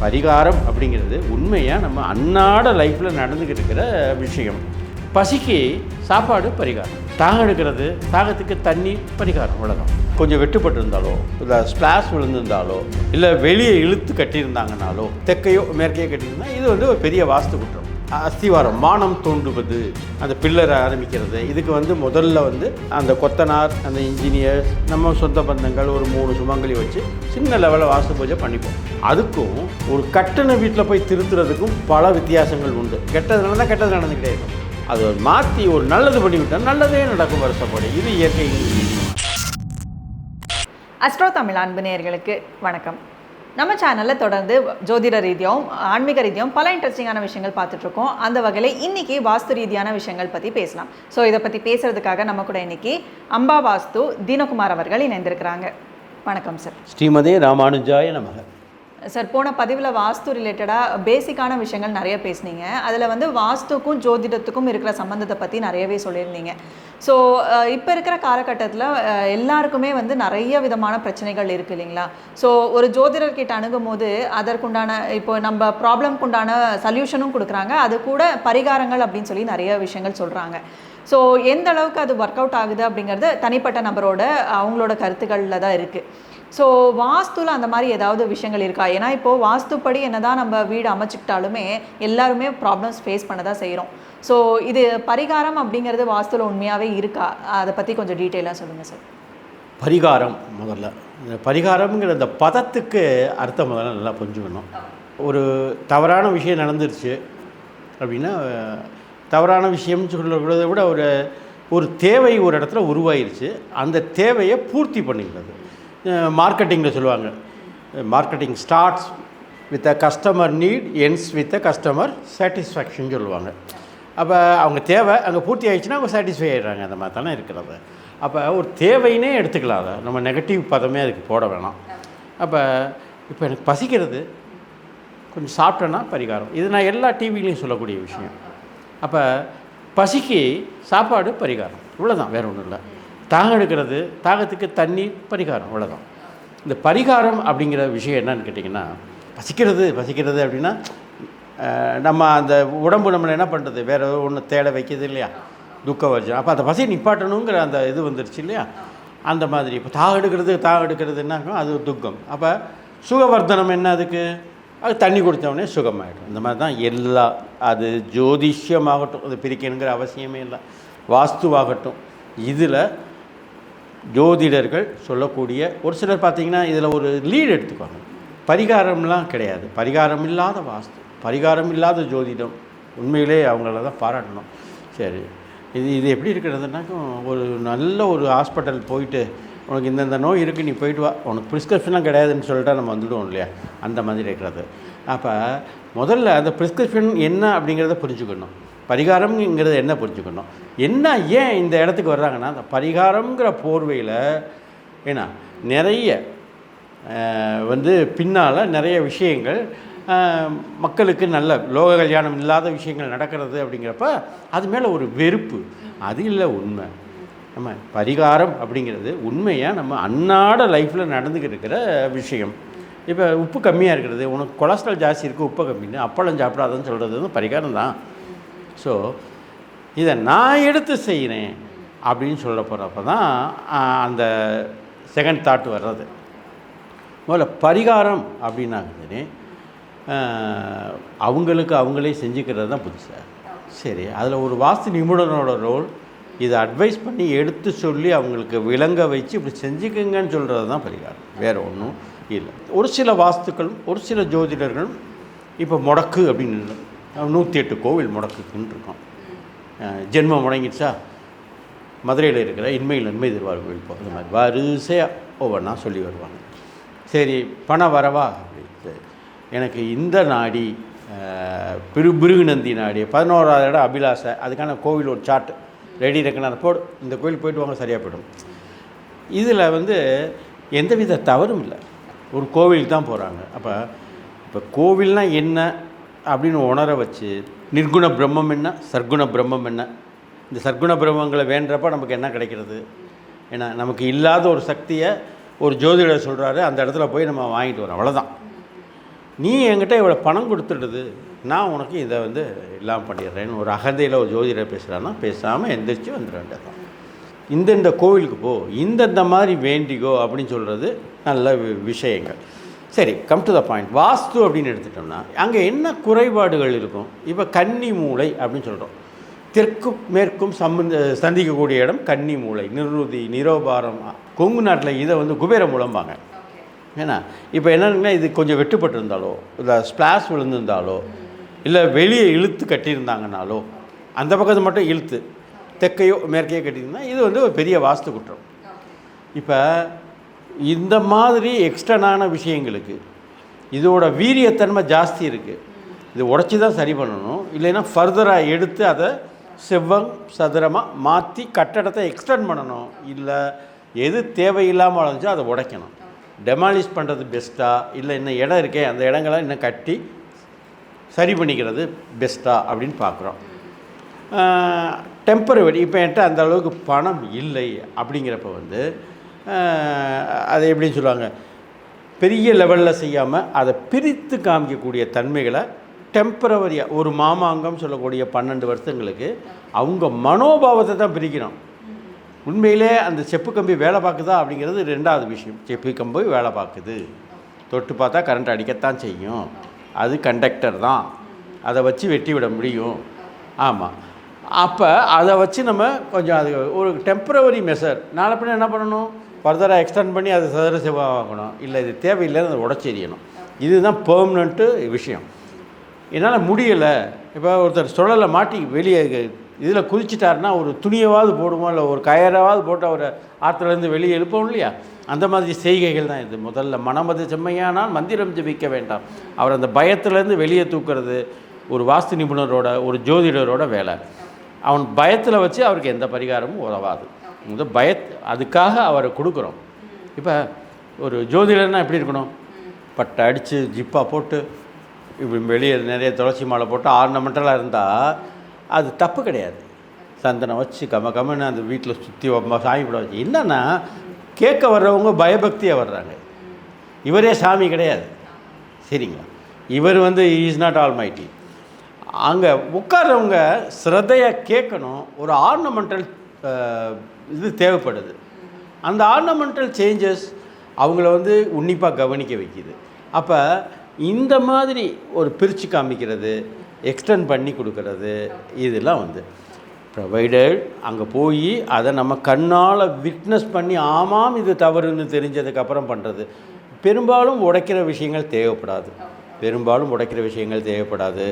பரிகாரம் அப்படிங்கிறது உண்மையாக நம்ம அன்னாட லைஃப்பில் நடந்துக்கிட்டு இருக்கிற விஷயம். பசிக்கு சாப்பாடு பரிகாரம். தாகம் எடுக்கிறது தாகத்துக்கு தண்ணி பரிகாரம் அவ்வளோதான் கொஞ்சம் வெட்டுப்பட்டு இருந்தாலோ இல்லை ஸ்பிளாஷ் விழுந்திருந்தாலோ இல்லை வெளியே இழுத்து கட்டியிருந்தாங்கனாலோ தெற்கையோ மேற்கையோ கட்டியிருந்தால் இது வந்து ஒரு பெரிய வாஸ்து குற்றம். அஸ்திவாரம் மானம் தோண்டுவது அந்த பில்லரை ஆரம்பிக்கிறது. இதுக்கு வந்து முதல்ல வந்து அந்த கொத்தனார் அந்த இன்ஜினியர் நம்ம சொந்த பந்தங்கள் ஒரு மூணு சுமங்கலி வச்சு சின்ன லெவலில் வாஸ்து பூஜை பண்ணிப்போம். அதுக்கும் ஒரு கட்டண வீட்டில் போய் திருத்துறதுக்கும் பல வித்தியாசங்கள் உண்டு. கெட்டது நடந்தால் கெட்டது நடந்துக்கிட்டே இருக்கும். அது ஒரு மாற்றி ஒரு நல்லது பண்ணிவிட்டால் நல்லதே நடக்கும் வருஷப்படி. இது இயற்கை அஸ்ட்ரோ தமிழ் அன்பு நேயர்களுக்கு வணக்கம். நம்ம சேனலில் தொடர்ந்து ஜோதிட ரீதியாகவும் ஆன்மீக ரீதியாகவும் பல இன்ட்ரெஸ்டிங்கான விஷயங்கள் பார்த்துட்ருக்கோம். அந்த வகையில் இன்றைக்கி வாஸ்து ரீதியான விஷயங்கள் பற்றி பேசலாம். ஸோ இதை பற்றி பேசுறதுக்காக நம்ம கூட இன்னைக்கு அம்பா வாஸ்து தீனகுமார் அவர்கள் இணைந்திருக்கிறாங்க. வணக்கம் சார் ஸ்ரீமதே ராமானுஜாய நமக. சார் போன பதிவில் வாஸ்து ரிலேட்டடாக பேசிக்கான விஷயங்கள் நிறைய பேசுனீங்க. அதில் வந்து வாஸ்துக்கும் ஜோதிடத்துக்கும் இருக்கிற சம்மந்தத்தை பற்றி நிறையவே சொல்லியிருந்தீங்க. ஸோ இப்போ இருக்கிற காலகட்டத்தில் எல்லாருக்குமே வந்து நிறைய விதமான பிரச்சனைகள் இருக்குது இல்லைங்களா? ஸோ ஒரு ஜோதிடர்கிட்ட அணுகும் போது அதற்குண்டான இப்போ நம்ம ப்ராப்ளம்க்கு உண்டான சல்யூஷனும் கொடுக்குறாங்க. அது கூட பரிகாரங்கள் அப்படின்னு சொல்லி நிறைய விஷயங்கள் சொல்கிறாங்க ஸோ எந்த அளவுக்கு அது ஒர்க் அவுட் ஆகுது அப்படிங்கிறது தனிப்பட்ட நபரோட அவங்களோட கருத்துக்களில் தான் இருக்குது ஸோ வாஸ்துவில் அந்த மாதிரி ஏதாவது விஷயங்கள் இருக்கா? ஏன்னா இப்போது வாஸ்துப்படி என்னதான் நம்ம வீடு அமைச்சிக்கிட்டாலுமே எல்லாருமே ப்ராப்ளம்ஸ் ஃபேஸ் பண்ண தான் செய்கிறோம் ஸோ இது பரிகாரம் அப்படிங்கிறது வாஸ்துவில் உண்மையாகவே இருக்கா? அதை பற்றி கொஞ்சம் டீட்டெயிலாக சொல்லுங்கள் சார் பரிகாரம் முதல்ல. இந்த பரிகாரம்ங்கிற அந்த பதத்துக்கு அர்த்தம் முதல்ல நல்லா புரிஞ்சுக்கணும். ஒரு தவறான விஷயம் நடந்துருச்சு அப்படின்னா தவறான விஷயம்னு சொல்கிறத விட ஒரு ஒரு தேவை ஒரு இடத்துல உருவாயிருச்சு. அந்த தேவையை பூர்த்தி பண்ணிக்கிறது. மார்க்கெட்டிங்கில் சொல்லுவாங்க. Marketing starts with a customer need ends with a customer satisfaction சொல்லுவாங்க. அப்போ அவங்க தேவை அங்கே பூர்த்தி ஆயிடுச்சுன்னா அவங்க சாட்டிஸ்ஃபை ஆகிடுறாங்க அந்த மாதிரி தானே இருக்கிறது. அப்போ ஒரு தேவைன்னே எடுத்துக்கலாம் அதை. நம்ம நெகட்டிவ் பதமே அதுக்கு போட வேணாம். அப்போ இப்போ எனக்கு பசிக்கிறது. கொஞ்சம் சாப்பிட்டேன்னா பரிகாரம். இது நான் எல்லா டிவிலையும் சொல்லக்கூடிய விஷயம். அப்போ பசிக்கு சாப்பாடு பரிகாரம். இவ்வளோதான் வேறு ஒன்றும் இல்லை. தாகம் எடுக்கிறது தாகத்துக்கு தண்ணி பரிகாரம் அவ்வளோதான் இந்த பரிகாரம் அப்படிங்கிற விஷயம் என்னன்னு கேட்டிங்கன்னா பசிக்கிறது பசிக்கிறது அப்படின்னா நம்ம அந்த உடம்பு நம்மளை என்ன பண்ணுறது வேறு ஒன்று தேட வைக்கிறது இல்லையா? துக்க வருஷம் அப்போ அந்த பசியை நிப்பாட்டணுங்கிற அந்த இது வந்துருச்சு இல்லையா? அந்த மாதிரி. இப்போ தாகம் எடுக்கிறது தாகம் எடுக்கிறது என்னாகும் அது துக்கம். அப்போ சுகவர்தனம் என்ன அதுக்கு? அது தண்ணி குடித்தவொடனே சுகமாயிடும். இந்த மாதிரி தான் எல்லா அது ஜோதிஷ்யமாகட்டும் அது பிரிக்கணுங்கிற அவசியமே இல்லை. வாஸ்துவாகட்டும். இதில் ஜோதிடர்கள் சொல்லக்கூடிய ஒரு சிலர் பார்த்திங்கன்னா இதில் ஒரு லீடு எடுத்துக்குவாங்க. பரிகாரம்லாம் கிடையாது. பரிகாரம் இல்லாத வாஸ்து பரிகாரம் இல்லாத ஜோதிடம். உண்மையிலே அவங்கள தான் பாராட்டணும். சரி இது இது எப்படி இருக்கிறதுனாக்கும் ஒரு நல்ல ஒரு ஹாஸ்பிட்டல் போயிட்டு உனக்கு இந்தந்த நோய் இருக்குது நீ போயிட்டு வா. உனக்கு ப்ரிஸ்கிரிப்ஷன்லாம் கிடையாதுன்னு சொல்லிட்டா நம்ம வந்துடுவோம் இல்லையா? அந்த மாதிரி இருக்கிறது. அப்போ முதல்ல அந்த ப்ரிஸ்கிரிப்ஷன் என்ன அப்படிங்கிறத புரிஞ்சுக்கணும். பரிகாரம்ங்கிறத என்ன புரிஞ்சுக்கணும்? என்ன ஏன் இந்த இடத்துக்கு வர்றாங்கன்னா அந்த பரிகாரம்ங்கிற போர்வையில் ஏன்னா நிறைய வந்து பின்னால் நிறைய விஷயங்கள் மக்களுக்கு நல்ல லோக கல்யாணம் இல்லாத விஷயங்கள் நடக்கிறது அப்படிங்கிறப்ப அது மேலே ஒரு வெறுப்பு. அது இல்லை உண்மை. நம்ம பரிகாரம் அப்படிங்கிறது உண்மையாக நம்ம அன்னாட லைஃப்பில் நடந்துக்கிட்டு இருக்கிற விஷயம். இப்போ உப்பு கம்மியாக இருக்கிறது உனக்கு கொலஸ்ட்ரால் ஜாஸ்தி இருக்குது உப்பு கம்மின்னு அப்பளம் சாப்பிடாதன்னு சொல்கிறது வந்து பரிகாரம் தான். ஸோ இதை நான் எடுத்து செய்கிறேன் அப்படின்னு சொல்ல போகிறப்ப தான் அந்த செகண்ட் தாட் வர்றது. முதல்ல பரிகாரம் அப்படின்னாங்க அவங்களுக்கு அவங்களே செஞ்சுக்கிறது தான் புதுசு. சரி அதில் ஒரு வாஸ்து நிபுணனோட ரோல் இதை அட்வைஸ் பண்ணி எடுத்து சொல்லி அவங்களுக்கு விளங்க வச்சு இப்படி செஞ்சுக்குங்கன்னு சொல்கிறது தான் பரிகாரம். வேறு ஒன்றும் இல்லை. ஒரு சில வாஸ்துக்களும் ஒரு சில ஜோதிடர்களும் இப்போ முடக்கு அப்படின்னு நூற்றி எட்டு கோவில் முடக்குக்குன்னு இருக்கோம் ஜென்மம் முடங்கிடுச்சா? மதுரையில் இருக்கிற இன்மையில் நன்மை தருவார் கோவில் போகிற மாதிரி வரிசையாக ஒவ்வொன்றா சொல்லி வருவாங்க. சரி பணம் வரவா? அப்படின்ட்டு. எனக்கு இந்த நாடி அஹ், பிரு பிருகுநந்தி நாடி பதினோராவது இடம் அபிலாசை அதுக்கான கோவில் ஒரு சார்ட் ரெடி இருக்குன்னு போடு. இந்த கோயில் போயிட்டு வாங்க சரியாக போயிடும். இதில் வந்து எந்தவித தவறும் இல்லை. ஒரு கோவிலுக்கு தான் போகிறாங்க அப்போ இப்போ கோவில்னால் என்ன? அப்படின்னு உணர வச்சு நிர்குண பிரம்மம் என்ன சர்க்குண பிரம்மம் என்ன? இந்த சர்க்குண பிரம்மங்களை வேண்டப்ப நமக்கு என்ன கிடைக்கிறது? ஏன்னா நமக்கு இல்லாத ஒரு சக்தியை ஒரு ஜோதிடர் சொல்கிறாரு அந்த இடத்துல போய் நம்ம வாங்கிட்டு வரோம் அவ்வளோதான் நீ என்கிட்ட இவ்வளோ பணம் கொடுத்துடுது நான் உனக்கு இதை வந்து இல்லாமல் பண்ணிடுறேன்னு ஒரு அகந்தையில் ஒரு ஜோதிடர் பேசுகிறான்னா பேசாமல் எந்திரிச்சு வந்துட வேண்டியதான் இந்தந்த கோவிலுக்கு போ இந்தந்த மாதிரி வேண்டிக்கோ அப்படின்னு சொல்கிறது நல்ல வி- விஷயங்கள். சரி come to the point vastu அப்படின்னு எடுத்துட்டோம்னா அங்கே என்ன குறைபாடுகள் இருக்கும்? இப்போ கன்னி மூளை அப்படின்னு சொல்கிறோம் தெற்கும் மேற்கும் சம்பந்த சந்திக்கக்கூடிய இடம் கன்னி மூளை நிருதி நிரோபாரம். கொங்கு நாட்டில் இதை வந்து குபேர மூலம்பாங்க. ஏன்னா இப்போ என்னன்னா இது கொஞ்சம் வெட்டுப்பட்டு இருந்தாலோ இல்லை ஸ்பிளாஷ் விழுந்திருந்தாலோ இல்லை வெளியே இழுத்து கட்டியிருந்தாங்கனாலோ அந்த பக்கத்தை மட்டும் இழுத்து தெற்கையோ மேற்கையோ கட்டியிருந்தால் இது வந்து ஒரு பெரிய வாஸ்து குற்றம். இப்போ இந்த மாதிரி எக்ஸ்டர்னான விஷயங்களுக்கு இதோட வீரியத்தன்மை ஜாஸ்தி இருக்குது இது உடச்சி தான் சரி பண்ணணும். இல்லைன்னா ஃபர்தராக எடுத்து அதை செவ்வம் சதுரமாக மாற்றி கட்டடத்தை எக்ஸ்டெண்ட் பண்ணணும். இல்லை எது தேவையில்லாமல் வளர்ந்துச்சோ அதை உடைக்கணும். டெமாலிஷ் பண்ணுறது பெஸ்ட்டாக இல்லை இன்னும் இடம் இருக்கே அந்த இடங்களை இன்னும் கட்டி சரி பண்ணிக்கிறது பெஸ்ட்டாக அப்படின்னு பார்க்குறோம். டெம்பரவரி இப்போ என்கிட்ட அந்த அளவுக்கு பணம் இல்லை அப்படிங்கிறப்ப வந்து அதை எப்படின்னு சொல்லுவாங்க? பெரிய லெவலில் செய்யாமல் அதை பிரித்து காமிக்கக்கூடிய தன்மைகளை டெம்பரவரியாக ஒரு மாமாங்கம் சொல்லக்கூடிய பன்னெண்டு வருஷங்களுக்கு அவங்க மனோபாவத்தை தான் பிரிக்கணும். உண்மையிலே அந்த செப்பு கம்பி வேலை பார்க்குதா அப்படிங்கிறது ரெண்டாவது விஷயம். செப்பு கம்பி வேலை பார்க்குது. தொட்டு பார்த்தா கரண்ட் அடிக்கத்தான் செய்யும். அது கண்டக்டர் தான். அதை வச்சு வெட்டி விட முடியும். ஆமாம் அப்போ அதை வச்சு நம்ம கொஞ்சம் அது ஒரு டெம்பரவரி மெஷர் நாளை பின்ன என்ன பண்ணணும்? ஃபர்தராக எக்ஸ்டெண்ட் பண்ணி அது சதுர செவ்வாகணும் இல்லை இது தேவையில்லைன்னு அதை உடச்செறியணும் இதுதான் பெர்மனண்ட்டு விஷயம். என்னால் முடியலை. இப்போ ஒருத்தர் சுழலை மாட்டி வெளியே இதில் குதிச்சிட்டாருன்னா ஒரு துணியவாவது போடுவோம் இல்லை ஒரு கயராவது போட்டு அவரை ஆற்றுலேருந்து வெளியே எழுப்போம் இல்லையா? அந்த மாதிரி செய்கைகள் தான் இது. முதல்ல மனமது செம்மையானால் மந்திரம் ஜபிக்க வேண்டாம். அவர் அந்த பயத்துலேருந்து வெளியே தூக்குறது ஒரு வாஸ்து நிபுணரோட ஒரு ஜோதிடரோட வேலை. அவன் பயத்தில் வச்சு அவருக்கு எந்த பரிகாரமும் உதவாது. முத பய அதுக்காக அவரை கொடுக்குறோம். இப்போ ஒரு ஜோதிடர்னா எப்படி இருக்கணும்? பட்டை அடித்து ஜிப்பாக போட்டு இப்படி வெளியே நிறைய துளசி மாலை போட்டு ஆர்னமெண்டலாக இருந்தால் அது தப்பு கிடையாது. சந்தனம் வச்சு கம கமன்னு அந்த வீட்டில் சுற்றி சாமி படம் வச்சு. என்னன்னா கேட்க வர்றவங்க பயபக்தியாக வர்றாங்க. இவரே சாமி கிடையாது. சரிங்களா? இவர் வந்து இஸ் நாட் ஆல் மைட்டி அங்கே உட்கார்றவங்க ஸ்ரத்தையாக கேட்கணும். ஒரு ஆர்னமெண்டல் இது தேவைப்படுது. அந்த ஆர்னமெண்டல் சேஞ்சஸ் அவங்கள வந்து உன்னிப்பாக கவனிக்க வைக்கிது. அப்போ இந்த மாதிரி ஒரு பிரித்து காமிக்கிறது எக்ஸ்டெண்ட் பண்ணி கொடுக்கறது இதெல்லாம் வந்து ப்ரொவைடட் அங்கே போய் அதை நம்ம கண்ணால் விட்னஸ் பண்ணி ஆமாம் இது தவறுன்னு தெரிஞ்சதுக்கப்புறம் பண்ணுறது பெரும்பாலும் உடைக்கிற விஷயங்கள் தேவைப்படாது. பெரும்பாலும் உடைக்கிற விஷயங்கள் தேவைப்படாது.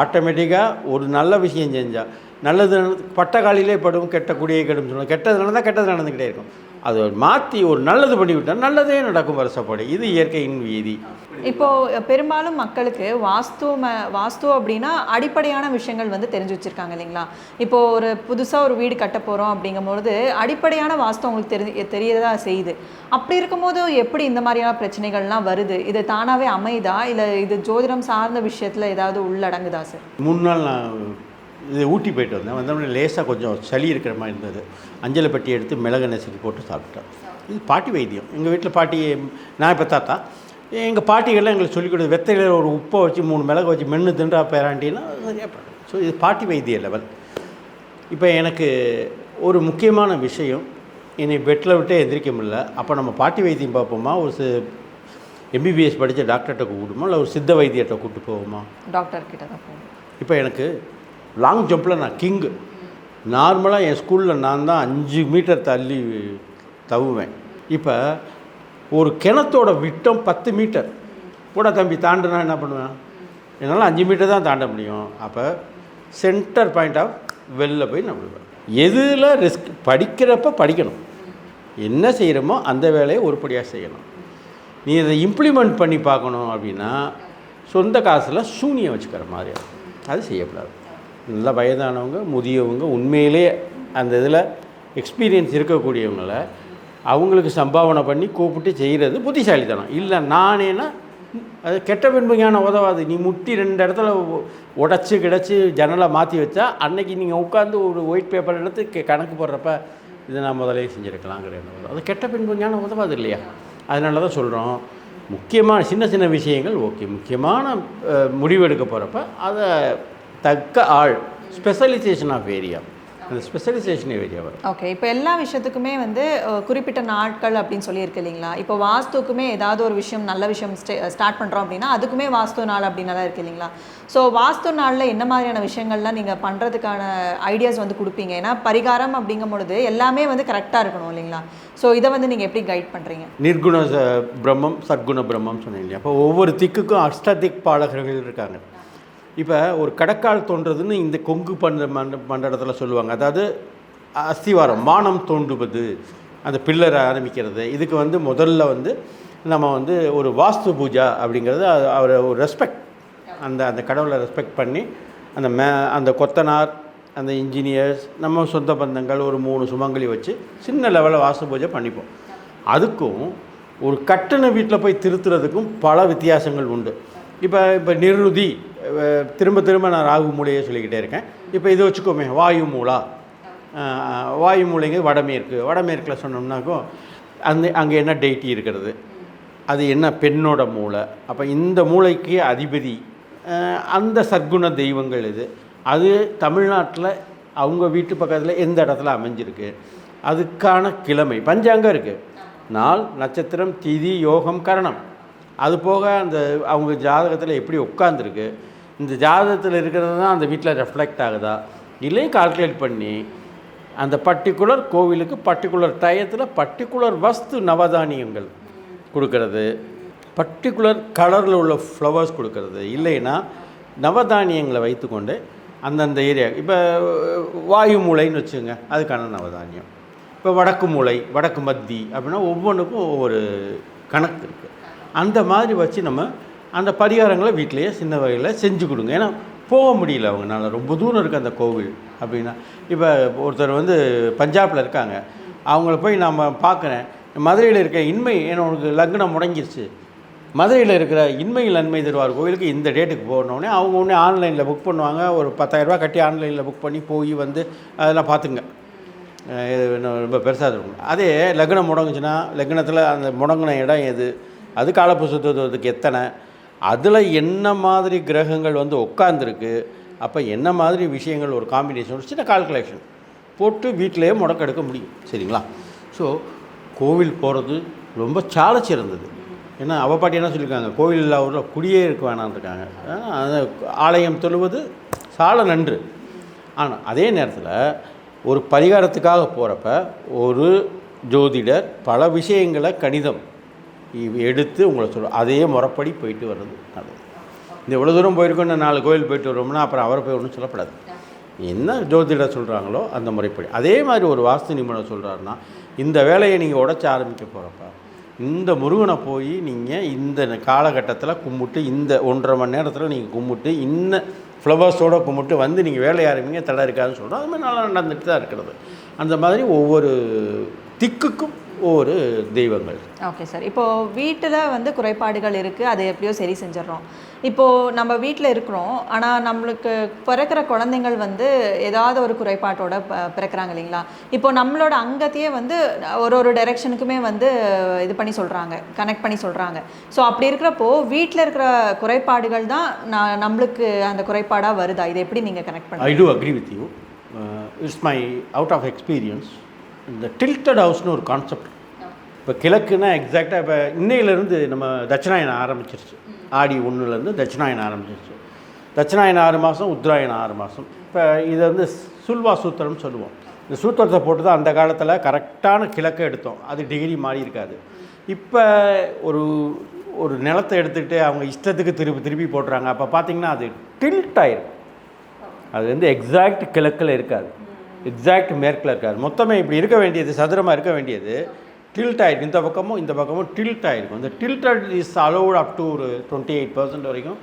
ஆட்டோமேட்டிக்காக ஒரு நல்ல விஷயம் செஞ்சால் நல்லது பட்ட காலிலே படும் கெட்ட குடியே கெடும் சொல்லுவோம் கெட்டது நடந்தால் கெட்டது நடந்துக்கிட்டே இருக்கும். அதை மாற்றி ஒரு நல்லது பண்ணி விட்டால் நல்லதே நடக்கும் வருஷப்படி. இது இயற்கையின் வீதி. இப்போ பெரும்பாலும் மக்களுக்கு வாஸ்து ம- வாஸ்து அப்படின்னா அடிப்படையான விஷயங்கள் வந்து தெரிஞ்சு வச்சிருக்காங்க இல்லைங்களா? இப்போ ஒரு புதுசாக ஒரு வீடு கட்ட போகிறோம் அப்படிங்கும்பொழுது அடிப்படையான வாஸ்து உங்களுக்கு தெரி தெரியதா செய்யுது. அப்படி இருக்கும்போது எப்படி இந்த மாதிரியான பிரச்சனைகள்லாம் வருது? இது தானாகவே அமையுதா? இல்லை இது ஜோதிடம் சார்ந்த விஷயத்தில் ஏதாவது உள்ளடங்குதா சார்? மூணு நாள் நான் இது ஊட்டி போயிட்டு வந்தேன். வந்தோடனே லேசாக கொஞ்சம் சளி இருக்கிற மாதிரி இருந்தது. அஞ்சலை பெட்டி எடுத்து மிளகு நெசுக்கு போட்டு சாப்பிட்டேன். இது பாட்டி வைத்தியம். எங்கள் வீட்டில் பாட்டி நான் இப்போ தாத்தா. எங்கள் பாட்டிகள்லாம் எங்களுக்கு சொல்லிக் கொடுத்து வெத்தையில் ஒரு உப்பை வச்சு மூணு மிளகு வச்சு மென்று தின்றா பேராண்டின்னா ஸோ இது பாட்டி வைத்திய லெவல் இப்போ எனக்கு ஒரு முக்கியமான விஷயம் என்னை பெட்டில் விட்டே எந்திரிக்க முடியல. அப்போ நம்ம பாட்டி வைத்தியம் பார்ப்போமா? ஒரு சி எம்பிபிஎஸ் படித்த டாக்டர்கிட்ட கூப்பிடுமா? இல்லை ஒரு சித்த வைத்தியர்கிட்ட கூப்பிட்டு போவோமா? டாக்டர் கிட்ட தான் போகணும் இப்போ எனக்கு லாங் ஜம்பில் நான் கிங்கு நார்மலாக என் ஸ்கூலில் நான் தான் அஞ்சு மீட்டர் தள்ளி தவுவேன் இப்போ ஒரு கிணத்தோட விட்டம் பத்து மீட்டர் கூட தம்பி தாண்டுனா என்ன பண்ணுவேன்? என்னால் அஞ்சு மீட்டர் தான் தாண்ட முடியும். அப்போ சென்டர் பாயிண்ட் ஆஃப் வெளில போய் நான் விடுவேன் எதில் ரிஸ்க் படிக்கிறப்ப படிக்கணும். என்ன செய்கிறோமோ அந்த வேலையை உருப்படியாக செய்யணும். நீ இதை இம்ப்ளிமெண்ட் பண்ணி பார்க்கணும் அப்படின்னா சொந்த காசில் சூனியம் வச்சுக்கிற மாதிரி அது செய்யக்கூடாது நல்லா வயதானவங்க முதியவங்க உண்மையிலே அந்த இதில் எக்ஸ்பீரியன்ஸ் இருக்கக்கூடியவங்கள அவங்களுக்கு சம்பாவனை பண்ணி கூப்பிட்டு செய்கிறது புத்திசாலித்தனம். இல்லை நானேனா அது கெட்ட பின்புஞான உதவாது நீ முட்டி ரெண்டு இடத்துல உடச்சி கிடச்சி ஜன்னலை மாற்றி வச்சா அன்னைக்கு நீங்கள் உட்காந்து ஒரு ஒயிட் பேப்பர் எடுத்து கணக்கு போடுறப்ப இதை நான் முதலே செஞ்சுருக்கலாங்கிற எண்ணம் அது கெட்ட பின்புஞான உதவாது இல்லையா? அதனால தான் சொல்கிறோம் முக்கியமான சின்ன சின்ன விஷயங்கள் ஓகே முக்கியமான முடிவு எடுக்க போகிறப்ப அதை தக்க ஆள் ஸ்பெஷலைசேஷன் ஆஃப் ஏரியா அந்த ஸ்பெஷலைசேஷன் ஏரியா வரும். ஓகே இப்போ எல்லா விஷயத்துக்குமே வந்து குறிப்பிட்ட நாட்கள் அப்படின்னு சொல்லி இருக்கு இல்லைங்களா? இப்போ வாஸ்துக்குமே ஏதாவது ஒரு விஷயம் நல்ல விஷயம் ஸ்டார்ட் பண்ணுறோம் அப்படின்னா அதுக்குமே வாஸ்து நாள் அப்படின்னலாம் இருக்கு இல்லைங்களா? ஸோ வாஸ்து நாளில் என்ன மாதிரியான விஷயங்கள்லாம் நீங்கள் பண்ணுறதுக்கான ஐடியாஸ் வந்து கொடுப்பீங்க? ஏன்னா பரிகாரம் அப்படிங்கும் பொழுது எல்லாமே வந்து கரெக்டாக இருக்கணும் இல்லைங்களா? ஸோ இதை வந்து நீங்கள் எப்படி கைட் பண்ணுறீங்க நிர்குண பிரம்மம் சத்குண பிரம்மம் சொன்னீங்க இல்லையா? அப்போ ஒவ்வொரு திக்குக்கும் அஷ்டதிக் பாலகர்கள் இருக்காங்க. இப்போ ஒரு கடக்கால் தோன்றதுன்னு இந்த கொங்கு பண்ட மண்ட மண்டலத்தில் சொல்லுவாங்க. அதாவது அஸ்திவாரம் மானம் தோண்டுவது அந்த பில்லரை ஆரம்பிக்கிறது. இதுக்கு வந்து முதல்ல வந்து நம்ம வந்து ஒரு வாஸ்து பூஜா அப்படிங்கிறது அது அவரை ஒரு ரெஸ்பெக்ட். அந்த அந்த கடவுளை ரெஸ்பெக்ட் பண்ணி அந்த மே அந்த கொத்தனார் அந்த இன்ஜினியர்ஸ் நம்ம சொந்த பந்தங்கள் ஒரு மூணு சுமங்கலி வச்சு சின்ன லெவலில் வாஸ்து பூஜை பண்ணிப்போம். அதுக்கும் ஒரு கட்டண வீட்டில் போய் திருத்துறதுக்கும் பல வித்தியாசங்கள் உண்டு. இப்போ இப்போ நிருதி திரும்ப திரும்ப நான் ராகு மூலையே சொல்லிக்கிட்டே இருக்கேன். இப்போ இதை வச்சுக்கோமே வாயு மூலா. வாயு மூலைங்க வடமேற்கு. வடமேற்கில் சொன்னோம்னாக்கும் அந்த அங்கே என்ன டெய்ட்டி இருக்கிறது? அது என்ன பெண்ணோட மூளை? அப்போ இந்த மூளைக்கு அதிபதி. அந்த சர்க்குண தெய்வங்கள் இது. அது தமிழ்நாட்டில் அவங்க வீட்டு பக்கத்தில் எந்த இடத்துல அமைஞ்சிருக்கு? அதுக்கான கிழமை. பஞ்சாங்கம் இருக்குது நாள் நட்சத்திரம் திதி யோகம் கரணம். அது போக அந்த அவங்க ஜாதகத்தில் எப்படி உட்காந்துருக்கு இந்த ஜாதகத்தில் இருக்கிறது தான் அந்த வீட்டில் ரெஃப்ளெக்ட் ஆகுதா? இல்லையும் கால்குலேட் பண்ணி அந்த பர்டிகுலர் கோவிலுக்கு பர்டிகுலர் டயத்தில் பர்டிகுலர் வஸ்து நவதானியங்கள் கொடுக்கறது. பர்டிகுலர் கலரில் உள்ள ஃப்ளவர்ஸ் கொடுக்கறது. இல்லைன்னா நவதானியங்களை வைத்துக்கொண்டு அந்தந்த ஏரியா இப்போ வாயு மூளைன்னு வச்சுங்க அதுக்கான நவதானியம். இப்போ வடக்கு மூளை வடக்கு மத்தி அப்படின்னா ஒவ்வொன்றுக்கும் ஒவ்வொரு கணக்கு இருக்குது அந்த மாதிரி வச்சு நம்ம அந்த பரிகாரங்களை வீட்டிலையே சின்ன வகையில் செஞ்சு கொடுங்க. ஏன்னா போக முடியல அவங்கனால. ரொம்ப தூரம் இருக்குது அந்த கோவில் அப்படின்னா. இப்போ ஒருத்தர் வந்து பஞ்சாபில் இருக்காங்க. அவங்கள போய் நாம் பார்க்குறேன். மதுரையில் இருக்க இன்மை ஏன்னா உனக்கு லக்னம் முடங்கிருச்சு. மதுரையில் இருக்கிற இன்மையில் நன்மை தருவார் கோவிலுக்கு இந்த டேட்டுக்கு போகணுன்னே அவங்க உடனே ஆன்லைனில் புக் பண்ணுவாங்க. ஒரு பத்தாயிரரூபா கட்டி ஆன்லைனில் புக் பண்ணி போய் வந்து அதெல்லாம் பார்த்துங்க. இது ரொம்ப பெருசாக இருக்கும் அதே லக்னம் முடங்குச்சுன்னா லக்னத்தில் அந்த முடங்கின இடம் எது? அது காலப்புசுத்துவத்துக்கு எத்தனை? அதில் என்ன மாதிரி கிரகங்கள் வந்து உட்காந்துருக்கு அப்போ என்ன மாதிரி விஷயங்கள் ஒரு காம்பினேஷன் ஒரு சின்ன கால்குலேஷன் போட்டு வீட்டிலேயே முடக்கெடுக்க முடியும் சரிங்களா? ஸோ கோவில் போகிறது ரொம்ப சாலச்சிறந்தது ஏன்னா அவ பாட்டி என்ன சொல்லியிருக்காங்க கோவில் இல்லாத ஊரில் குடியே இருக்க வேணாம்னு இருக்காங்க ஆலயம் தொழுவது சால நன்று. ஆனால் அதே நேரத்தில் ஒரு பரிகாரத்துக்காக போகிறப்ப ஒரு ஜோதிடர் பல விஷயங்களை கணிதம் எடுத்து உங்களை சொல்ல அதே முறைப்படி போயிட்டு வர்றது நல்லது இந்த இவ்வளோ தூரம் போயிருக்கோம் நாலு கோயில் போயிட்டு வரோம்னா அப்புறம் அவரை போய் ஒன்றும் சொல்லப்படாது. என்ன ஜோதிடர் சொல்கிறாங்களோ அந்த முறைப்படி. அதே மாதிரி ஒரு வாஸ்து நிபுணர் சொல்கிறாருன்னா இந்த வேலையை நீங்கள் உடச்ச ஆரம்பிக்க போகிறப்ப இந்த முருகனை போய் நீங்கள் இந்த காலகட்டத்தில் கும்பிட்டு இந்த ஒன்றரை மணி நேரத்தில் நீங்கள் கும்பிட்டு இன்ன ஃப்ளவர்ஸோடு கும்பிட்டு வந்து நீங்கள் வேலையை ஆரம்பிங்க தடை இருக்காதுன்னு சொல்கிறோம் அது மாதிரி நல்லா நடந்துட்டு தான் இருக்கிறது. அந்த மாதிரி ஒவ்வொரு திக்குக்கும் ஒவ்வொரு தெய்வங்கள். ஓகே சார் இப்போ வீட்டில் வந்து குறைபாடுகள் இருக்குது அதை எப்படியோ சரி செஞ்சிடறோம். இப்போது நம்ம வீட்டில் இருக்கிறோம். ஆனால் நம்மளுக்கு பிறக்கிற குழந்தைங்கள் வந்து ஏதாவது ஒரு குறைபாட்டோட பிறக்கிறாங்க இல்லைங்களா? இப்போ நம்மளோட அங்கத்தையே வந்து ஒரு ஒரு டைரெக்ஷனுக்குமே வந்து இது பண்ணி சொல்கிறாங்க கனெக்ட் பண்ணி சொல்கிறாங்க ஸோ அப்படி இருக்கிறப்போ வீட்டில் இருக்கிற குறைபாடுகள் தான் நான் நம்மளுக்கு அந்த குறைபாடாக வருதா? இதை எப்படி நீங்கள் கனெக்ட் பண்ண I do agree with you it's my out of experience இந்த டில்டட் ஹவுஸ்னு ஒரு கான்செப்ட் இப்போ கிழக்குன்னா எக்ஸாக்டாக இப்போ இன்னையிலேருந்து நம்ம தட்சிணாயனம் ஆரம்பிச்சிருச்சு. ஆடி ஒன்றுலேருந்து தட்சிணாயனம் ஆரம்பிச்சிருச்சு. தட்சிணாயனம் ஆறு மாதம் உத்தராயணம் ஆறு மாதம் இப்போ இதை வந்து சுல்வா சூத்திரம்னு சொல்லுவோம். இந்த சூத்திரத்தை போட்டு தான் அந்த காலத்தில் கரெக்டான கிழக்கை எடுத்தோம். அது டிகிரி மாறி இருக்காது. இப்போ ஒரு ஒரு நிலத்தை எடுத்துகிட்டு அவங்க இஷ்டத்துக்கு திருப்பி திருப்பி போட்டுறாங்க. அப்போ பார்த்தீங்கன்னா அது டில்ட் ஆயிருக்கும் அது வந்து எக்ஸாக்ட் கிழக்கில் இருக்காது. எக்ஸாக்ட் மேற்கில் இருக்காது. மொத்தமே இப்படி இருக்க வேண்டியது சதுரமாக இருக்க வேண்டியது டில்ட் ஆகிருக்கு இந்த பக்கமும் இந்த பக்கமும் டில்ட் ஆகிருக்கும் இந்த tilted is allowed up to ஒரு டுவெண்ட்டி எயிட் பர்சன்ட் வரைக்கும்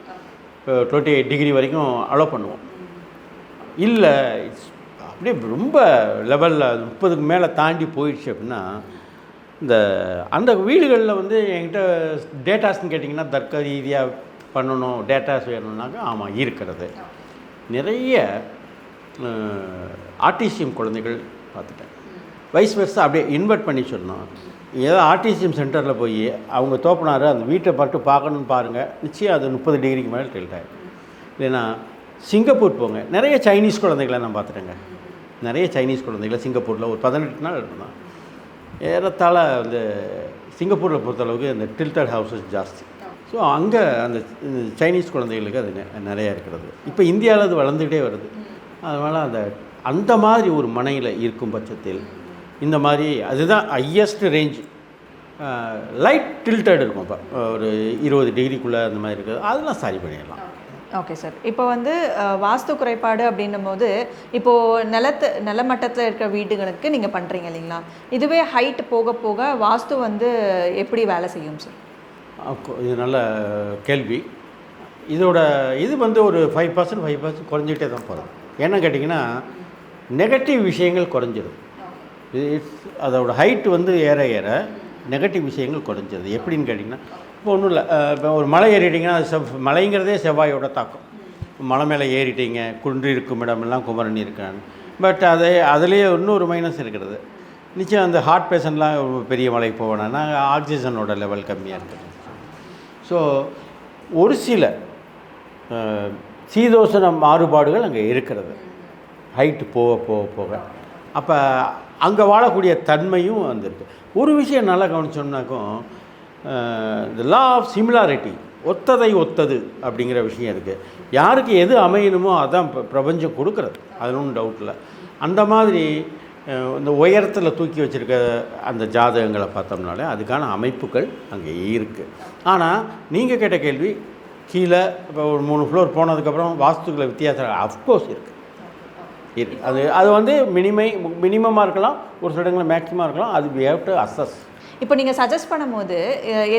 டுவெண்ட்டி எயிட் டிகிரி வரைக்கும் அலோவ் பண்ணுவோம். இல்லை இட்ஸ் அப்படியே ரொம்ப லெவலில் முப்பதுக்கு மேலே தாண்டி போயிடுச்சு அப்படின்னா இந்த அந்த வீடுகளில் வந்து என்கிட்ட டேட்டாஸ்ன்னு கேட்டிங்கன்னா தர்க்க ரீதியாக பண்ணணும் டேட்டாஸ் வேணும்னாக்கா ஆமாம் இருக்கிறது. நிறைய ஆர்டிசியம் குழந்தைகள் பார்த்துட்டேன். வைஸ் வெர்ஸா அப்படியே இன்வெர்ட் பண்ணி சொல்லணும். ஏதோ ஆர்டிசிஎம் சென்டரில் போய் அவங்க தோப்புனார் அந்த வீட்டை பட்டு பார்க்கணுன்னு பாருங்கள் நிச்சயம் அது முப்பது டிகிரிக்கு மேலே டில்ட் ஆகிடும் இல்லைன்னா சிங்கப்பூர் போங்க. நிறைய சைனீஸ் குழந்தைகளை நான் பார்த்துட்டேங்க. நிறைய சைனீஸ் குழந்தைகளை சிங்கப்பூரில் ஒரு பதினெட்டு நாள் இருந்தோம் ஏறத்தாழ வந்து சிங்கப்பூரில் பொறுத்தளவுக்கு இந்த டில்டட் ஹவுசஸ் ஜாஸ்தி. ஸோ அங்கே அந்த இந்த சைனீஸ் குழந்தைகளுக்கு அது நிறையா இருக்கிறது. இப்போ இந்தியாவில் அது வளர்ந்துக்கிட்டே வருது. அதனால் அந்த அந்த மாதிரி ஒரு மனையில் இருக்கும் பட்சத்தில் இந்த மாதிரி அதுதான் ஹையஸ்ட் ரேஞ்ச் லைட் டில்டட் இருக்கும் இப்போ ஒரு இருபது டிகிரிக்குள்ளே அந்த மாதிரி இருக்குது. அதெல்லாம் சரி பண்ணிடலாம். ஓகே சார் இப்போ வந்து வாஸ்து குறைபாடு அப்படின்னும் போது இப்போது நிலத்து நிலமட்டத்தில் இருக்கிற வீடுகளுக்கு நீங்கள் பண்ணுறீங்க இல்லைங்களா? இதுவே ஹைட் போக போக வாஸ்து வந்து எப்படி வேலை செய்யும் சார் இது நல்ல கேள்வி. இதோட இது வந்து ஒரு ஃபைவ் பர்சன்ட் ஃபைவ் பர்சன்ட் குறைஞ்சிட்டே தான் போகிறது என்ன கேட்டிங்கன்னா நெகட்டிவ் விஷயங்கள் குறைஞ்சிடும் இட்ஸ் அதோடய ஹைட் வந்து ஏற ஏற நெகட்டிவ் விஷயங்கள் குறைஞ்சது. எப்படின்னு கேட்டிங்கன்னா இப்போ ஒன்றும் இல்லை. இப்போ ஒரு மலை ஏறிட்டிங்கன்னா அது செவ் மலைங்கிறதே செவ்வாயோட தாக்கம். மலை மேலே ஏறிட்டீங்க குன்று இருக்கும் இடமெல்லாம் குமரன் இருக்கான். பட் அதே அதுலேயே இன்னொரு மைனஸ் இருக்கிறது. நிச்சயம் அந்த ஹார்ட் பேஷண்ட்லாம் பெரிய மலைக்கு போவேனா? ஆக்சிஜனோட லெவல் கம்மியாக இருக்குது ஸோ ஒரு சில சீதோஷண மாறுபாடுகள் அங்கே இருக்கிறது. ஹைட்டு போக போக போக. அப்போ அங்கே வாழக்கூடிய தன்மையும் வந்திருக்கு. ஒரு விஷயம் நல்லா கவனிச்சோம்னாக்கும் இந்த லா ஆஃப் சிமிலாரிட்டி ஒத்ததை ஒத்தது அப்படிங்கிற விஷயம் இருக்குது யாருக்கு எது அமையணுமோ அதான் பிரபஞ்சம் கொடுக்குறது. அது ஒன்றும் டவுட் இல்லை. அந்த மாதிரி இந்த உயரத்தில் தூக்கி வச்சுருக்க அந்த ஜாதகங்களை பார்த்தோம்னாலே அதுக்கான அமைப்புகள் அங்கே இருக்குது ஆனால் நீங்கள் கேட்ட கேள்வி கீழே இப்போ ஒரு மூணு ஃப்ளோர் போனதுக்கப்புறம் வாஸ்துக்களை வித்தியாசம் அஃப்கோர்ஸ் இருக்குது அது அது வந்து மினிமை மினிமமாக இருக்கலாம் ஒரு சில இடங்களில் மேக்ஸிமமாக இருக்கலாம் அது we have to assess. இப்போ நீங்கள் சஜஸ்ட் பண்ணும்போது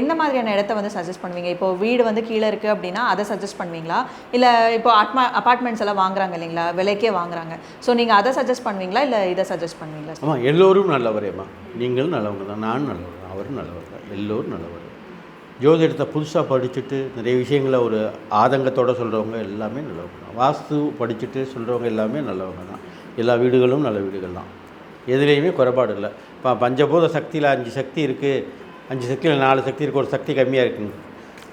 என்ன மாதிரியான இடத்த வந்து சஜஸ்ட் பண்ணுவீங்க? இப்போ வீடு வந்து கீழே இருக்குது அப்படின்னா அதை சஜஸ்ட் பண்ணுவீங்களா? இல்லை இப்போ அட்மா அப்பார்ட்மெண்ட்ஸ் எல்லாம் வாங்குறாங்க இல்லைங்களா? விலைக்கே வாங்குறாங்க. ஸோ நீங்கள் அதை சஜஸ்ட் பண்ணுவீங்களா? இல்லை இதை சஜஸ்ட் பண்ணுவீங்களா? ஆமாம் எல்லோரும் நல்லவரேம்மா நீங்களும் நல்லவங்க தான். நானும் நல்லவர் தான். அவரும் நல்லவர் தான். எல்லோரும் நல்லவர் ஜோதிடத்தை புதுசாக படிச்சுட்டு நிறைய விஷயங்களை ஒரு ஆதங்கத்தோடு சொல்கிறவங்க எல்லாமே நல்லவங்க. வாஸ்து படிச்சுட்டு சொல்கிறவங்க எல்லாமே நல்லவங்க தான். எல்லா வீடுகளும் நல்ல வீடுகள் தான். எதுலேயுமே குறைபாடு இல்லை. இப்போ பஞ்சபூத சக்தியில் அஞ்சு சக்தி இருக்குது அஞ்சு சக்தியில் நாலு சக்தி இருக்குது ஒரு சக்தி கம்மியாக இருக்குங்க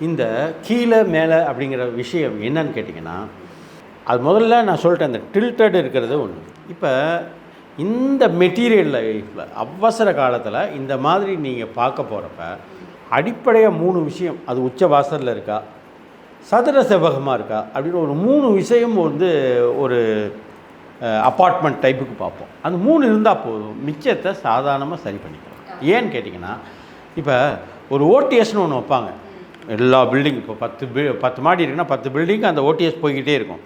இந்த கீழே மேலே அப்படிங்கிற விஷயம் என்னன்னு கேட்டிங்கன்னா அது முதல்ல நான் சொல்லிட்டேன் அந்த டில்டட் இருக்கிறது ஒன்று இப்போ இந்த மெட்டீரியல் லைஃப்பில் அவசர காலத்தில் இந்த மாதிரி நீங்கள் பார்க்க போகிறப்ப அடிப்படையாக மூணு விஷயம் அது உச்ச வாசலில் இருக்கா? சதுர செவ்வகமாக இருக்கா? அப்படின்னு ஒரு மூணு விஷயம் வந்து ஒரு அப்பார்ட்மெண்ட் டைப்புக்கு பார்ப்போம். அந்த மூணு இருந்தால் போதும். மிச்சத்தை சாதாரணமாக சரி பண்ணிக்கலாம். ஏன்னு கேட்டிங்கன்னா இப்போ ஒரு ஓடிஎஸ்னு ஒன்று வைப்பாங்க. எல்லா பில்டிங் இப்போ பத்து பி பத்து மாடி இருக்குன்னா பத்து பில்டிங்க்கு அந்த ஓடிஎஸ் போய்கிட்டே இருக்கும்.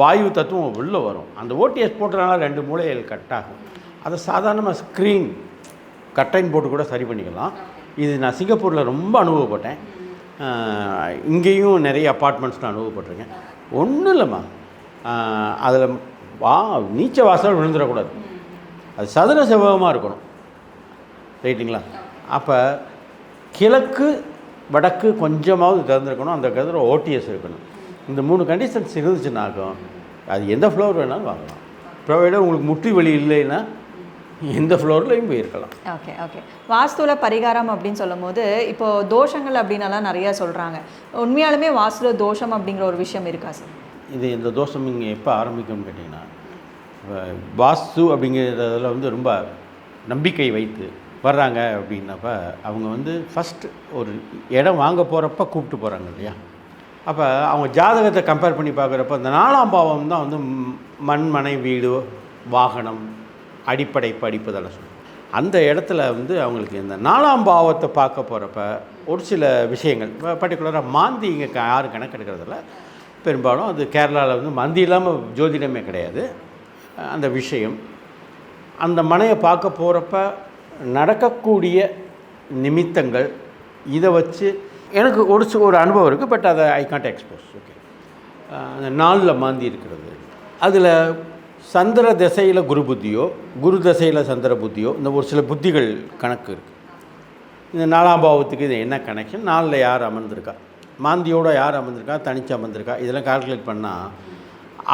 வாயு தத்துவம் உள்ளே வரும். அந்த ஓடிஎஸ் போட்டதுனால ரெண்டு மூளைகள் கட் ஆகும். அதை சாதாரணமாக ஸ்க்ரீன் கட்டைன் போட்டு கூட சரி பண்ணிக்கலாம். இது நான் சிங்கப்பூரில் ரொம்ப அனுபவப்பட்டேன். இங்கேயும் நிறைய அப்பார்ட்மெண்ட்ஸ் நான் அனுபவப்பட்டிருக்கேன். ஒன்றும் இல்லைம்மா. அதில் வா நீச்ச வாசல் விழுந்துடக்கூடாது. அது சதுர செவ்வகமாக இருக்கணும். ரைட்டுங்களா? அப்போ கிழக்கு வடக்கு கொஞ்சமாவது திறந்துருக்கணும். அந்த கதிர ஓடிஎஸ் இருக்கணும் இந்த மூணு கண்டிஷன்ஸ் இருந்துச்சுனாக்கும் அது எந்த ஃப்ளோர் வேணாலும் வாங்கலாம். ப்ரொவைடர் உங்களுக்கு முட்டி வலி இல்லைன்னா எந்த ஃப்ளோர்லையும் போயிருக்கலாம். ஓகே ஓகே வாஸ்துல பரிகாரம் அப்படின்னு சொல்லும்போது இப்போ தோஷங்கள் அப்படின்னலாம் நிறைய சொல்கிறாங்க உண்மையாலுமே வாஸ்துல தோஷம் அப்படிங்கிற ஒரு விஷயம் இருக்கா சார்? இது இந்த தோஷம் இங்கே எப்போ ஆரம்பிக்கும்னு கேட்டிங்கன்னா வாஸ்து அப்படிங்கிறதுல வந்து ரொம்ப நம்பிக்கை வைத்து வர்றாங்க அப்படின்னப்ப அவங்க வந்து ஃபஸ்ட்டு ஒரு இடம் வாங்க போகிறப்ப கூப்பிட்டு போகிறாங்க இல்லையா? அப்போ அவங்க ஜாதகத்தை கம்பேர் பண்ணி பார்க்குறப்ப இந்த நாலாம் பாவம் தான் வந்து மண் மனை வீடு வாகனம் அடிப்படை படிப்பு இதெல்லாம் அந்த இடத்துல வந்து அவங்களுக்கு இந்த நாலாம் பாவத்தை பார்க்க போகிறப்ப ஒரு சில விஷயங்கள் பர்டிகுலராக மாந்தி இங்கே யாரும் கணக்கெடுக்கிறதில்ல. பெரும்பாலும் அது கேரளாவில் வந்து மந்தி இல்லாமல் ஜோதிடமே கிடையாது. அந்த விஷயம். அந்த மனையை பார்க்க போகிறப்ப நடக்கக்கூடிய நிமித்தங்கள் இதை வச்சு எனக்கு ஒரு ஒரு அனுபவம் இருக்குது பட் அதை ஐ காண்ட் எக்ஸ்போஸ் ஓகே அந்த நாளில் மாந்தி இருக்கிறது. அதில் சந்திர திசையில் குரு புத்தியோ குரு திசையில் சந்திர புத்தியோ இந்த ஒரு சில புத்திகள் கணக்கு இருக்குது இந்த நாலாம் பாவத்துக்கு இது என்ன கனெக்ஷன் நாளில் யார் அமர்ந்திருக்கா? மாந்தியோட யார் அமர்ந்திருக்கா? தனிச்சு அமர்ந்திருக்கா? இதெல்லாம் கால்குலேட் பண்ணால்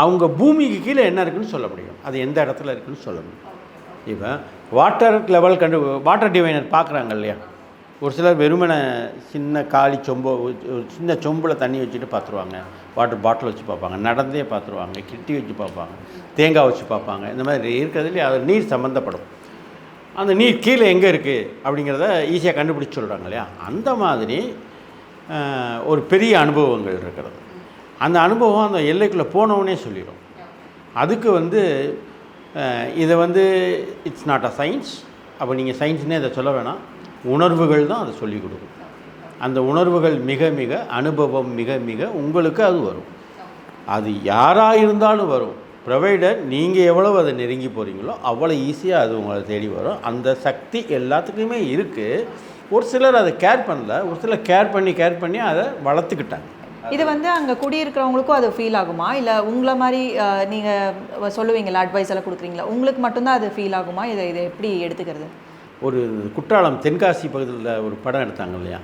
அவங்க பூமிக்கு கீழே என்ன இருக்குன்னு சொல்ல முடியும். அது எந்த இடத்துல இருக்குன்னு சொல்ல முடியும். இப்போ வாட்டர் லெவல் கண்டு வாட்டர் டிவைனர் பார்க்குறாங்க இல்லையா? ஒரு சிலர் வெறுமனை சின்ன காலி சொம்போ ஒரு சின்ன சொம்பில் தண்ணி வச்சுட்டு பார்த்துருவாங்க வாட்டர் பாட்டில் வச்சு பார்ப்பாங்க நடந்தே பார்த்துருவாங்க கிட்டி வச்சு பார்ப்பாங்க தேங்காய் வச்சு பார்ப்பாங்க இந்த மாதிரி இருக்கிறதுலேயே அது நீர் சம்மந்தப்படும் அந்த நீர் கீழே எங்கே இருக்குது அப்படிங்கிறத ஈஸியாக கண்டுபிடிச்சி சொல்கிறாங்க இல்லையா? அந்த மாதிரி ஒரு பெரிய அனுபவங்கள் இருக்கிறது. அந்த அனுபவம் அந்த எல்லைக்குள்ளே போனவனே சொல்லிடும். அதுக்கு வந்து இதை வந்து இட்ஸ் நாட் அ சயின்ஸ் அப்போ நீங்கள் சயின்ஸ்னே இதை சொல்ல வேணாம். உணர்வுகள் தான் அதை சொல்லிக் கொடுக்கும். அந்த உணர்வுகள் மிக மிக அனுபவம் மிக மிக உங்களுக்கு அது வரும். அது யாராக இருந்தாலும் வரும். ப்ரொவைடர் நீங்கள் எவ்வளவு அதை நெருங்கி போகிறீங்களோ அவ்வளோ ஈஸியாக அது உங்களை தேடி வரும். அந்த சக்தி எல்லாத்துக்குமே இருக்குது ஒரு சிலர் அதை கேர் பண்ணல. ஒரு சிலர் கேர் பண்ணி கேர் பண்ணி அதை வளர்த்துக்கிட்டாங்க. இது வந்து அங்கே குடியிருக்கிறவங்களுக்கும் அது ஃபீல் ஆகுமா? இல்லை உங்களை மாதிரி நீங்கள் சொல்லுவீங்களா அட்வைஸ் எல்லாம் கொடுக்குறீங்களா? உங்களுக்கு மட்டும்தான் அது ஃபீல் ஆகுமா? இதை இதை எப்படி எடுத்துக்கிறது? ஒரு குற்றாலம் தென்காசி பகுதியில் ஒரு படம் எடுத்தாங்க இல்லையா?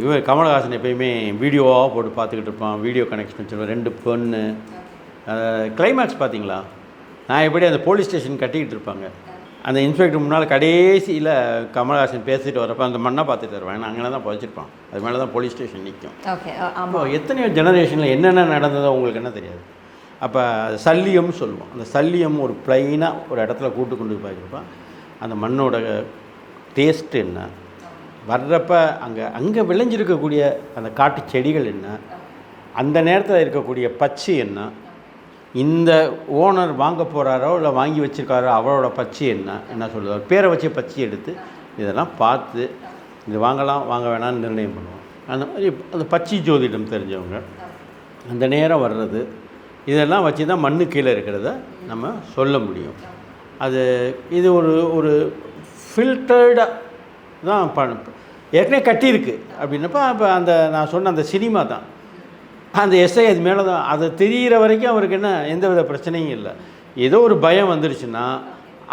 இவர் கமலஹாசன் எப்பயுமே வீடியோவாக போட்டு பார்த்துக்கிட்டு இருப்பான் வீடியோ கனெக்ஷன் வச்சுருப்பான். ரெண்டு பொண்ணு. கிளைமேக்ஸ் பார்த்தீங்களா? நான் எப்படி அந்த போலீஸ் ஸ்டேஷன் கட்டிக்கிட்டு இருப்பாங்க. அந்த இன்ஸ்பெக்டர் முன்னால் கடைசியில் கமலஹாசன் பேசிட்டு வரப்போ அந்த மண்ணை பார்த்துட்டு வருவாங்க அங்கே தான் புதைச்சிருப்பான். அது மேலே தான் போலீஸ் ஸ்டேஷன் நிற்கும் ஓகே ஆமாம் அப்போ எத்தனையோ ஜெனரேஷனில் என்னென்ன நடந்ததோ உங்களுக்கு என்ன தெரியாது. அப்போ சல்லியம்னு சொல்லுவோம். அந்த சல்லியம் ஒரு ப்ளைனாக ஒரு இடத்துல கூட்டு கொண்டு போய் வச்சிருப்பான். அந்த மண்ணோட டேஸ்ட் என்ன? வர்றப்ப அங்கே அங்கே விளைஞ்சிருக்கக்கூடிய அந்த காட்டு செடிகள் என்ன? அந்த நேரத்தில் இருக்கக்கூடிய பச்சு என்ன? இந்த ஓனர் வாங்க போகிறாரோ இல்லை வாங்கி வச்சிருக்காரோ அவரோட பச்சு என்ன? என்ன சொல்லுவார்? பேரை வச்சு பச்சு எடுத்து இதெல்லாம் பார்த்து இது வாங்கலாம் வாங்க வேணாம்னு நிர்ணயம் பண்ணுவோம். அந்த மாதிரி அந்த பச்சை ஜோதிடம் தெரிஞ்சவங்க அந்த நேரம் வர்றது இதெல்லாம் வச்சு தான் மண்ணு கீழே இருக்கிறத நம்ம சொல்ல முடியும். அது இது ஒரு ஒரு ஃபில்டர்டாக தான் பண்ண ஏற்கனவே கட்டியிருக்கு அப்படின்னப்ப அப்போ அந்த நான் சொன்ன அந்த சினிமா தான். அந்த எஸ்ஐ அது மேலே தான். அது தெரிகிற வரைக்கும் அவருக்கு என்ன எந்த வித பிரச்சனையும் இல்லை. ஏதோ ஒரு பயம் வந்துருச்சுன்னா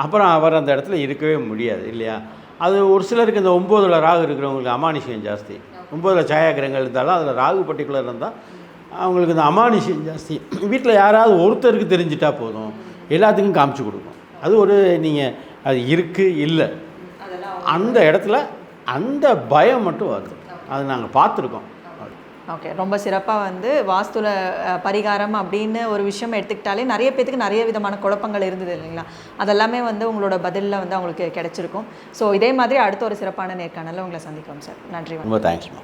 அப்புறம் அவர் அந்த இடத்துல இருக்கவே முடியாது இல்லையா? அது ஒரு சிலருக்கு இந்த ஒம்போதில் ராகு இருக்கிறவங்களுக்கு அமானுஷியம் ஜாஸ்தி. ஒம்போதில் சாயாகிரகங்கள் இருந்தாலும் அதில் ராகு பர்டிகுலர் இருந்தால் அவங்களுக்கு இந்த அமானுஷியம் ஜாஸ்தி. வீட்டில் யாராவது ஒருத்தருக்கு தெரிஞ்சிட்டா போதும். எல்லாத்துக்கும் காமிச்சு கொடுக்கும். அது ஒரு நீங்கள் அது இருக்குது இல்லை. அந்த இடத்துல அந்த பயம் மட்டும் வருது. அது நாங்கள் பார்த்துருக்கோம். ஓகே ரொம்ப சிறப்பாக வந்து வாஸ்துல பரிகாரம் அப்படின்னு ஒரு விஷயம் எடுத்துக்கிட்டாலே நிறைய பேத்துக்கு நிறைய விதமான குழப்பங்கள் இருந்தது இல்லைங்களா? அதெல்லாமே வந்து உங்களோட பதிலில் வந்து அவங்களுக்கு கிடைச்சிருக்கும். ஸோ இதே மாதிரி அடுத்த ஒரு சிறப்பான நேர்காணலில் உங்களை சந்திக்கிறோம் சார் நன்றி வணக்கம். ரொம்ப தேங்க்ஸ்மா